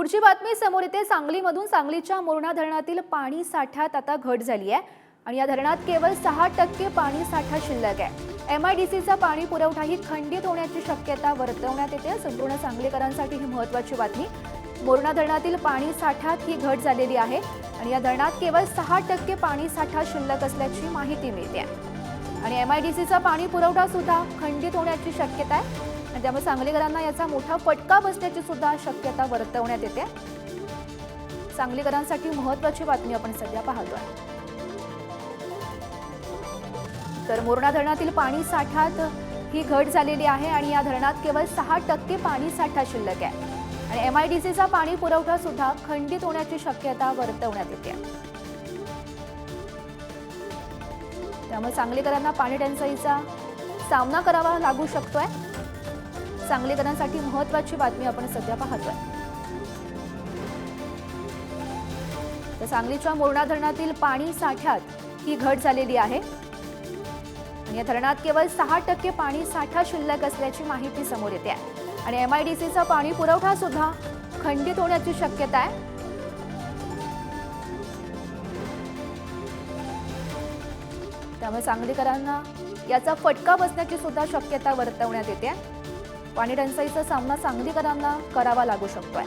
पुढची बातमी समोर येते. सांगलीमधून सांगलीच्या मोरणा धरणातील पाणी साठ्यात आता घट झाली आहे. आणि या धरणात केवळ सहा टक्के पाणी साठा शिल्लक आहे. एम आय डी सीचा पाणी पुरवठाही खंडित होण्याची शक्यता वर्तवण्यात येते. संपूर्ण सांगलीकरांसाठी ही महत्वाची बातमी. मोरणा धरणातील पाणी साठ्यात ही घट झालेली आहे. आणि या धरणात केवळ सहा टक्के पाणी साठा शिल्लक असल्याची माहिती मिळते. आणि एम आय डी सीचा पाणी पुरवठा सुद्धा खंडित होण्याची शक्यता आहे. आणि त्यामुळे सांगलीकरांना याचा मोठा फटका बसण्याची सुद्धा शक्यता वर्तवण्यात येते. सांगलीकरांसाठी महत्वाची बातमी आपण सध्या आहे तर मोरणा धरणातील पाणी साठ्यात ही घट झालेली आहे आणि या धरणात केवळ सहा टक्के पाणी साठा शिल्लक आहे. आणि एम आय डी सीचा पाणी पुरवठा सुद्धा खंडित होण्याची शक्यता वर्तवण्यात येते. त्यामुळे सांगलीकरांना पाणी टंचाईचा सामना करावा लागू शकतोय. सांगलीकरांसाठी महत्वाची बातमी आपण सध्या पाहतोय. तर सांगलीच्या मोरणा धरणातील पाणी साठ्यात ही घट झालेली आहे. आणि या धरणात केवळ सहा टक्के पाणी साठा शिल्लक असल्याची माहिती समोर येते आहे. आणि एम आय डी सीचा पाणी पुरवठा सुद्धा खंडित होण्याची शक्यता आहे. त्यामुळे सांगलीकरांना याचा फटका बसण्याची सुद्धा शक्यता वर्तवण्यात येते पाणी टंचाईचा सामना सांगलीकरांना करावा लागू शकतोय